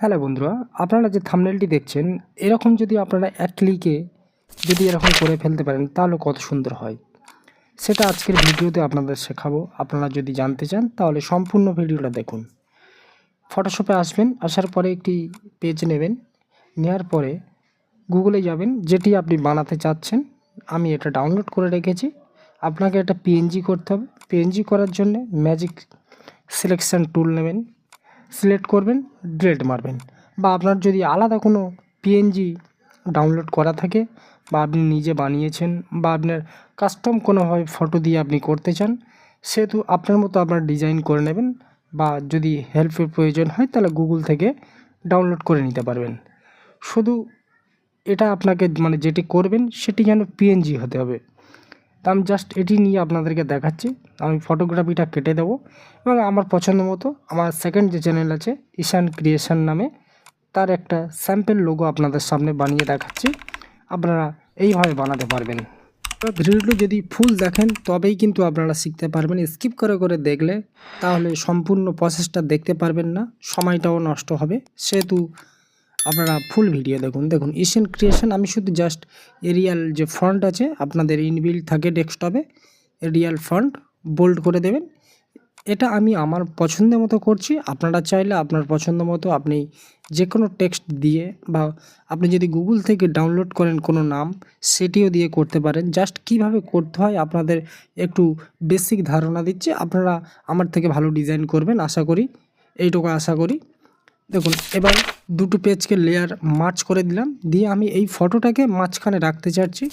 Hello বন্ধুরা, আপনারা যে থামনেলটি দেখছেন, এরকম যদি আপনারা এক ক্লিকে যদি এরকম করে ফেলতে পারেন, তাহলে কত সুন্দর হয়। সেটা আজকের ভিডিওতে আপনাদের শেখাবো। আপনারা যদি জানতে চান, তাহলে সম্পূর্ণ ভিডিওটা দেখুন। ফটোশপে আসবেন, আসার পরে একটি পেজ নেবেন। নেওয়ার পরে গুগলে যাবেন, যেটি আপনি বানাতে চাচ্ছেন। আমি এটা ডাউনলোড করে রেখেছি। আপনাকে এটা পিএনজি করতে হবে। পিএনজি করার জন্য ম্যাজিক সিলেকশন টুল নেবেন। সিলেক্ট করবেন ডিলেট মারবেন। বা আপনার যদি আলাদা কোনো পিএনজি ডাউনলোড করা থাকে বা আপনি নিজে বানিয়েছেন বা আপনার কাস্টম কোনোভাবে ফটো দিয়ে আপনি করতে চান, সেহেতু আপনার মতো আপনার ডিজাইন করে নেবেন বা যদি হেল্পের প্রয়োজন হয় তাহলে গুগল থেকে ডাউনলোড করে নিতে পারবেন। শুধু এটা আপনাকে মানে যেটি করবেন সেটি যেন পিএনজি হতে হবে। তা আমি জাস্ট এটি নিয়ে আপনাদেরকে দেখাচ্ছি। আমি ফটোগ্রাফিটা কেটে দেবো এবং আমার পছন্দ মতো আমার সেকেন্ড যে চ্যানেল আছে ঈশান ক্রিয়েশন নামে, তার একটা স্যাম্পেল লোগো আপনাদের সামনে বানিয়ে দেখাচ্ছি। আপনারা এইভাবে বানাতে পারবেন। ভিডিওটি যদি ফুল দেখেন, তবেই কিন্তু আপনারা শিখতে পারবেন। স্কিপ করে করে দেখলে তাহলে সম্পূর্ণ প্রসেসটা দেখতে পারবেন না, সময়টাও নষ্ট হবে। সেহেতু আপনারা ফুল ভিডিও দেখুন। দেখুন এশিয়ান ক্রিয়েশন আমি শুধু জাস্ট এরিয়াল যে ফন্ট আছে, আপনাদের ইনবিল্ড থাকে ডেস্কটপে এরিয়াল ফন্ট বোল্ড করে দেবেন। এটা আমি আমার পছন্দ মতো করছি। আপনারা চাইলে আপনার পছন্দ মতো আপনি যে কোনো টেক্সট দিয়ে বা আপনি যদি গুগল থেকে ডাউনলোড করেন কোনো নাম, সেটিও দিয়ে করতে পারেন। জাস্ট কীভাবে করতে হয়, আপনাদের একটু বেসিক ধারণা দিচ্ছে। আপনারা আমার থেকে ভালো ডিজাইন করবেন, আশা করি। এইটুকু আশা করি। দেখুন, এবার দুটো পেজকে লেয়ার মার্চ করে দিলাম। দিয়ে আমি এই ফটোটাকে মাঝখানে রাখতে চাচ্ছি।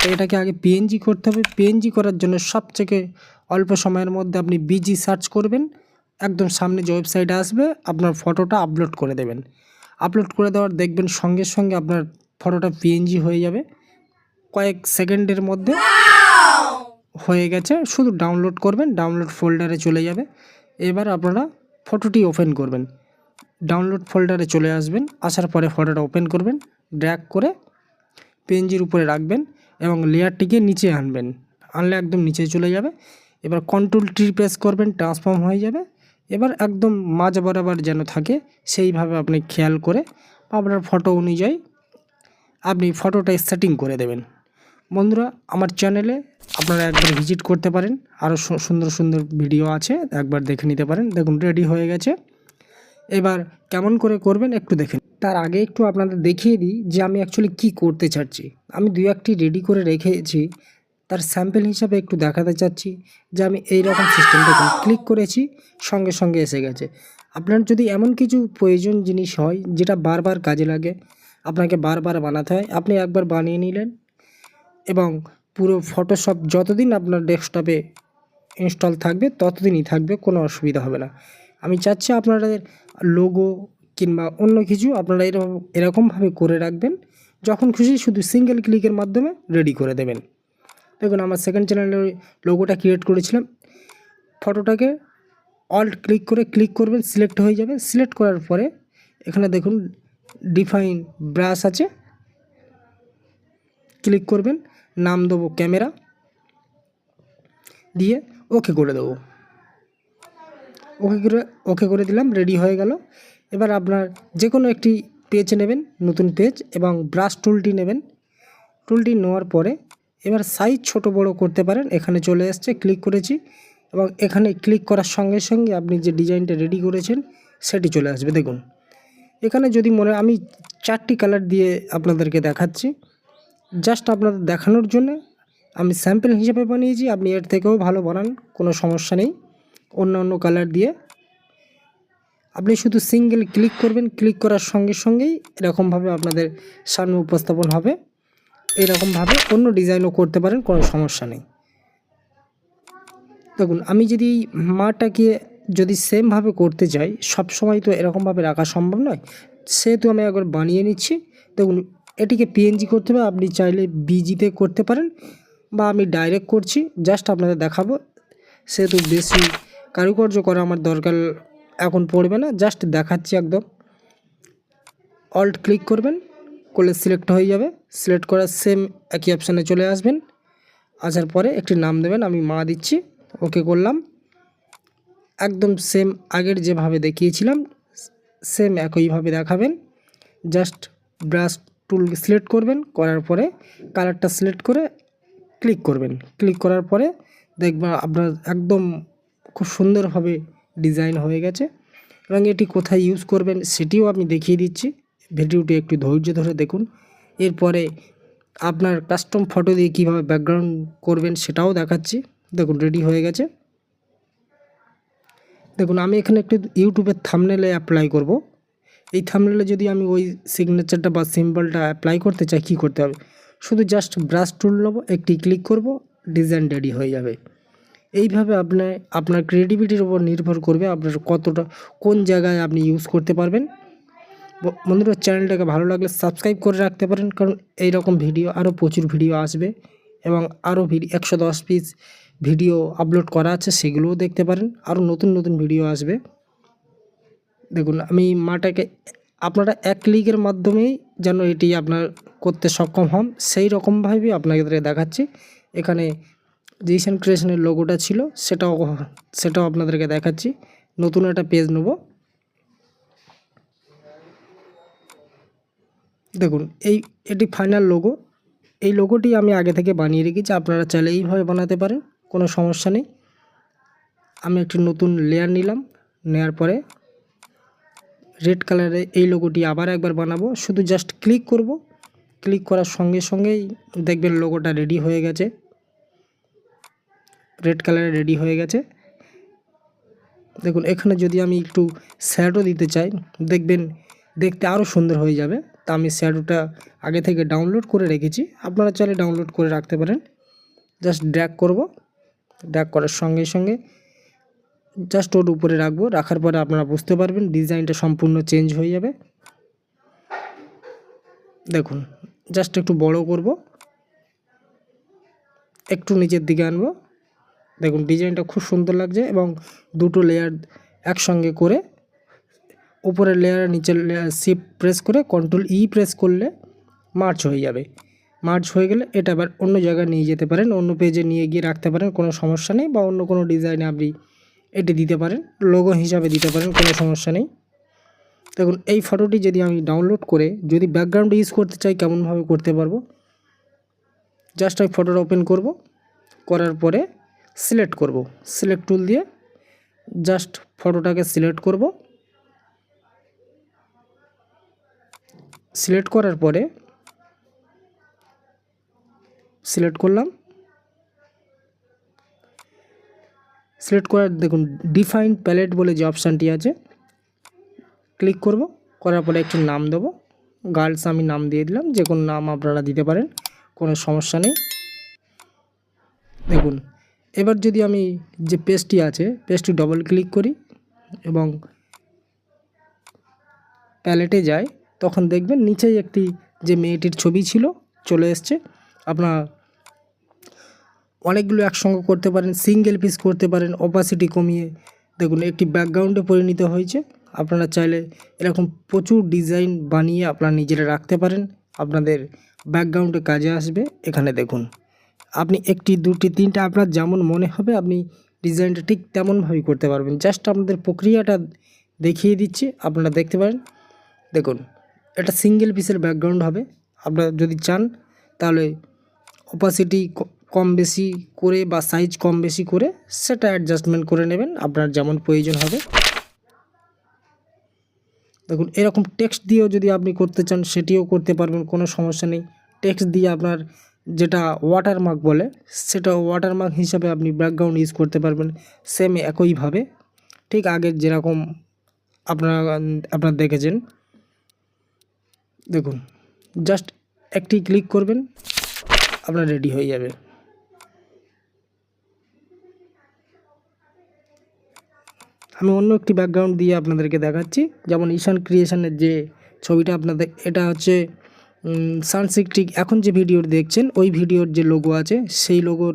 তো এটাকে আগে পিএনজি করতে হবে। পিএনজি করার জন্য সবথেকে অল্প সময়ের মধ্যে আপনি বিজি সার্চ করবেন। একদম সামনে যে ওয়েবসাইটে আসবে, আপনার ফটোটা আপলোড করে দেবেন। আপলোড করে দেওয়ার দেখবেন সঙ্গে সঙ্গে আপনার ফটোটা পিএনজি হয়ে যাবে। কয়েক সেকেন্ডের মধ্যে হয়ে গেছে। শুধু ডাউনলোড করবেন ডাউনলোড ফোল্ডারে চলে যাবে। এবার আপনারা ফটোটি ওপেন করবেন। ডাউনলোড ফোল্ডারে চলে আসবেন। আসার পরে ফটোটা ওপেন করবেন ড্র্যাগ করে পেনজির উপরে রাখবেন এবং লেয়ারটিকে নিচে আনবেন। আনলে একদম নিচে চলে যাবে। এবার কন্ট্রোল টি প্রেস করবেন ট্রান্সফর্ম হয়ে যাবে। এবার একদম মাঝ বরাবর যেন থাকে, সেইভাবে আপনি খেয়াল করে আপনার ফটো অনুযায়ী আপনি ফটোটা সেটিং করে দেবেন। বন্ধুরা, আমার চ্যানেলে আপনারা একবার ভিজিট করতে পারেন। আরও সুন্দর সুন্দর ভিডিও আছে, একবার দেখে নিতে পারেন। দেখুন রেডি হয়ে গেছে। এবার কেমন করে করবেন একটু দেখেন তার আগে একটু আপনাদের দেখিয়ে দিই যে আমি অ্যাকচুয়ালি কি করতে চাচ্ছি। আমি দুই একটি রেডি করে রেখেছি। তার স্যাম্পেল হিসাবে একটু দেখাতে চাচ্ছি যে আমি এই রকম সিস্টেম দেখুন ক্লিক করেছি, সঙ্গে সঙ্গে এসে গেছে। আপনার যদি এমন কিছু প্রয়োজন জিনিস হয় যেটা বারবার কাজে লাগে, আপনাকে বারবার বানাতে হয়, আপনি একবার বানিয়ে নিলেন এবং পুরো ফটোশপ যতদিন আপনার ডেস্কটপে ইনস্টল থাকবে, ততদিনই থাকবে, কোনো অসুবিধা হবে না। আমি চাচ্ছি আপনাদের লোগো কিংবা অন্য কিছু আপনারা এরকম এরকমভাবে করে রাখবেন। যখন খুশি শুধু সিঙ্গেল ক্লিকের মাধ্যমে রেডি করে দেবেন। দেখুন, আমার সেকেন্ড চ্যানেলের লোগোটা ক্রিয়েট করেছিলাম। ফটোটাকে অল্ট ক্লিক করে ক্লিক করবেন সিলেক্ট হয়ে যাবে। সিলেক্ট করার পরে এখানে দেখুন ডিফাইন ব্রাশ আছে। ক্লিক করবেন, নাম দেবো ক্যামেরা দিয়ে ওকে করে দেবো। ওকে করে ওকে করে দিলাম রেডি হয়ে গেল। এবার আপনার যে কোনো একটি পেজ নেবেন, নতুন পেজ এবং ব্রাশ টুলটি নেবেন। টুলটি নেওয়ার পরে এবার সাইজ ছোট বড় করতে পারেন। এখানে চলে এসছে ক্লিক করেছি। এবং এখানে ক্লিক করার সঙ্গে সঙ্গে আপনি যে ডিজাইনটা রেডি করেছেন, সেটি চলে আসবে। দেখুন, এখানে যদি মনে, আমি চারটি কালার দিয়ে আপনাদেরকে দেখাচ্ছি। জাস্ট আপনাদের দেখানোর জন্য আমি স্যাম্পল হিসেবে বানিয়েছি। আপনি এর থেকেও ভালো বানান, কোনো সমস্যা নেই। অন্য অন্য কালার দিয়ে। আপনি শুধু সিঙ্গেল ক্লিক করবেন ক্লিক করার সঙ্গে সঙ্গেই এরকমভাবে আপনাদের সামনে উপস্থাপন হবে। এরকমভাবে অন্য ডিজাইনও করতে পারেন, কোনো সমস্যা নেই। দেখুন, আমি যদি মাটাকে যদি সেমভাবে করতে চাই সব সময় তো এরকমভাবে রাখা সম্ভব নয়। সেহেতু আমি একবার বানিয়ে নিচ্ছি। দেখুন, এটিকে পিএনজি করতে হবে, আপনি চাইলে বিজিতে করতে পারেন, বা আমি ডাইরেক্ট করছি জাস্ট আপনাদের দেখাবো। সেহেতু বেশি কারুকার্য করা আমার দরকার এখন পড়বে না জাস্ট দেখাচ্ছি একদম। অল্ট ক্লিক করবেন, করলে সিলেক্ট হয়ে যাবে। সিলেক্ট করার সেম একই অপশানে চলে আসবেন। আসার পরে একটি নাম দেবেন, আমি মা দিচ্ছি ওকে করলাম। একদম সেম আগের যেভাবে দেখিয়েছিলাম সেম একইভাবে দেখাবেন। জাস্ট ব্রাশ টুল সিলেক্ট করবেন, করার পরে কালারটা সিলেক্ট করে ক্লিক করবেন। ক্লিক করার পরে দেখবেন আপনার একদম খুব সুন্দরভাবে ডিজাইন হয়ে গেছে এবং এটি কোথায় ইউজ করবেন সেটিও আমি দেখিয়ে দিচ্ছি। ভিডিওটি একটু ধৈর্য ধরে দেখুন। এরপরে আপনার কাস্টম ফটো দিয়ে কীভাবে ব্যাকগ্রাউন্ড করবেন সেটাও দেখাচ্ছি। দেখুন, রেডি হয়ে গেছে। দেখুন, আমি এখানে একটু ইউটিউবের থামনেলে অ্যাপ্লাই করব। এই থামনেলে যদি আমি ওই সিগনেচারটা বা সিম্বলটা অ্যাপ্লাই করতে চাই, কী করতে হবে? শুধু জাস্ট ব্রাশ টুল নেব, একটি ক্লিক করব, ডিজাইন রেডি হয়ে যাবে। এইভাবে আপনার আপনার ক্রিয়েটিভিটির উপর নির্ভর করবে আপনার কতটা, কোন জায়গায় আপনি ইউজ করতে পারবেন। বন্ধুরা চ্যানেলটাকে ভালো লাগলে সাবস্ক্রাইব করে রাখতে পারেন, কারণ এই রকম ভিডিও আরও প্রচুর ভিডিও আসবে এবং আরও ভিডিও একশো দশ পিস ভিডিও আপলোড করা আছে, সেগুলোও দেখতে পারেন, আরও নতুন নতুন ভিডিও আসবে। দেখুন, আমি মাটাকে, আপনারা এক ক্লিকের মাধ্যমেই যেন এটি আপনার করতে সক্ষম হন সেই রকমভাবেই আপনাদের দেখাচ্ছি। এখানে জিসেন ক্রিয়েশনের লোগোটা ছিল, সেটাও সেটাও আপনাদেরকে দেখাচ্ছি। নতুন একটা পেজ নেব। দেখুন, এই, এটি ফাইনাল লোগো এই লোগোটি আমি আগে থেকে বানিয়ে রেখেছি, আপনারা চাইলে এইভাবে বানাতে পারেন, কোনো সমস্যা নেই। আমি একটি নতুন লেয়ার নিলাম নেওয়ার পরে রেড কালারে এই লোগোটি আবার একবার বানাবো। শুধু জাস্ট ক্লিক করব ক্লিক করার সঙ্গে সঙ্গেই দেখবেন লোগোটা রেডি হয়ে গেছে। রেড কালারে রেডি হয়ে গেছে। দেখুন, এখানে যদি আমি একটু শ্যাডো দিতে চাই, দেখবেন দেখতে আরও সুন্দর হয়ে যাবে। তা আমি শ্যাডোটা আগে থেকে ডাউনলোড করে রেখেছি। আপনারা চাইলে ডাউনলোড করে রাখতে পারেন। জাস্ট ড্র্যাগ করব। ড্র্যাগ করার সঙ্গে সঙ্গে জাস্ট ওর উপরে রাখব। রাখার পরে আপনারা বুঝতে পারবেন ডিজাইনটা সম্পূর্ণ চেঞ্জ হয়ে যাবে। দেখুন জাস্ট একটু বড় করব। একটু নিচের দিকে আনব। দেখুন, ডিজাইনটা খুব সুন্দর লাগছে এবং দুটো লেয়ার একসঙ্গে করে উপরের লেয়ার নিচের লেয়ার শিফট প্রেস করে কন্ট্রোল ই প্রেস করলে মার্চ হয়ে যাবে। মার্চ হয়ে গেলে এটা আবার অন্য জায়গায় নিয়ে যেতে পারেন, অন্য পেজে নিয়ে গিয়ে রাখতে পারেন, কোনো সমস্যা নেই বা অন্য কোনো ডিজাইনে আপনি এটি দিতে পারেন লোগো হিসাবে দিতে পারেন, কোনো সমস্যা নেই। দেখুন, এই ফটোটি যদি আমি ডাউনলোড করে যদি ব্যাকগ্রাউন্ড ইউজ করতে চাই, কেমনভাবে করতে পারব? জাস্ট আমি ফটোটা ওপেন করব, করার পরে সিলেক্ট করব। সিলেক্ট টুল দিয়ে জাস্ট ফটোটাকে সিলেক্ট করব। সিলেক্ট করার পরে সিলেক্ট করলাম। সিলেক্ট করার, দেখুন ডিফাইন প্যালেট বলে যে অপশানটি আছে ক্লিক করব। করার পরে একটু নাম দেবো। গার্লস আমি নাম দিয়ে দিলাম, যে কোনো নাম আপনারা দিতে পারেন, কোনো সমস্যা নেই। দেখুন এবার যদি আমি যে পেজটি আছে পেজটি ডবল ক্লিক করি এবং প্যালেটে যাই, তখন দেখবেন নিচেই একটি যে মেয়েটির ছবি ছিল, চলে এসছে। আপনার অনেকগুলো একসঙ্গে করতে পারেন সিঙ্গেল পিস করতে পারেন অপাসিটি কমিয়ে দেখুন একটি ব্যাকগ্রাউন্ডে পরিণত হয়েছে। আপনারা চাইলে এরকম প্রচুর ডিজাইন বানিয়ে আপনারা নিজেরা রাখতে পারেন। আপনাদের ব্যাকগ্রাউন্ডে কাজে আসবে। এখানে দেখুন। আপনি একটি, দুটি, তিনটা, আপনার যেমন মনে হবে আপনি ডিজাইনটা ঠিক তেমনভাবেই করতে পারবেন। জাস্ট আপনাদের প্রক্রিয়াটা দেখিয়ে দিচ্ছি, আপনারা দেখতে পারেন। দেখুন, এটা সিঙ্গেল পিসের ব্যাকগ্রাউন্ড হবে। আপনারা যদি চান, তাহলে অপাসিটি কম বেশি করে বা সাইজ কম বেশি করে সেটা অ্যাডজাস্টমেন্ট করে নেবেন, আপনার যেমন প্রয়োজন হবে। দেখুন, এরকম টেক্সট দিয়েও যদি আপনি করতে চান, সেটিও করতে পারবেন, কোনো সমস্যা নেই। টেক্সট দিয়ে আপনার যেটা ওয়াটারমার্ক বলে, সেটা ওয়াটারমার্ক হিসাবে আপনি ব্যাকগ্রাউন্ড ইউজ করতে পারবেন সেম একইভাবে ঠিক আগের যেরকম আপনারা আপনারা দেখেছেন। দেখুন জাস্ট একটি ক্লিক করবেন, আপনার রেডি হয়ে যাবে। আমি অন্য একটি ব্যাকগ্রাউন্ড দিয়ে আপনাদেরকে দেখাচ্ছি। যেমন ঈশান ক্রিয়েশনের যে ছবিটা আপনাদের, এটা হচ্ছে সানসিকটিক এখন যে ভিডিও দেখছেন, ওই ভিডিওর যে লোগো আছে, সেই লোগোর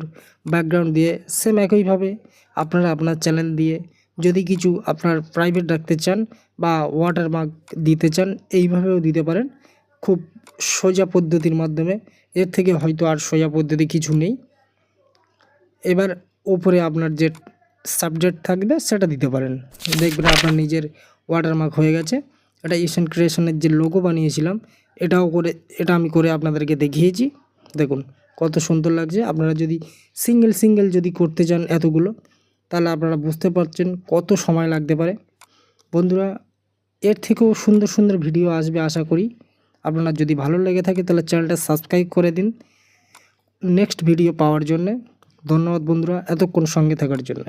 ব্যাকগ্রাউন্ড দিয়ে সেম একইভাবে আপনারা আপনার চ্যানেল দিয়ে যদি কিছু আপনার প্রাইভেট রাখতে চান বা ওয়াটারমার্ক দিতে চান, এইভাবেও দিতে পারেন। খুব সোজা পদ্ধতির মাধ্যমে, এর থেকে হয়তো আর সোজা পদ্ধতি কিছু নেই। এবার ওপরে আপনার যে সাবজেক্ট থাকবে, সেটা দিতে পারেন। দেখবেন আপনার নিজের ওয়াটারমার্ক হয়ে গেছে। এটা এশিয়ান ক্রিয়েশনের যে লোগো বানিয়েছিলাম এটাও করে, এটা আমি করে আপনাদেরকে দেখিয়েছি। দেখুন, কত সুন্দর লাগছে। আপনারা যদি সিঙ্গেল সিঙ্গেল যদি করতে চান এতগুলো, তাহলে আপনারা বুঝতে পারছেন কত সময় লাগতে পারে। বন্ধুরা, এর থেকেও সুন্দর সুন্দর ভিডিও আসবে আশা করি। আপনার যদি ভালো লেগে থাকে, তাহলে চ্যানেলটা সাবস্ক্রাইব করে দিন। নেক্সট ভিডিও পাওয়ার জন্যে। ধন্যবাদ বন্ধুরা, এতক্ষণ সঙ্গে থাকার জন্য।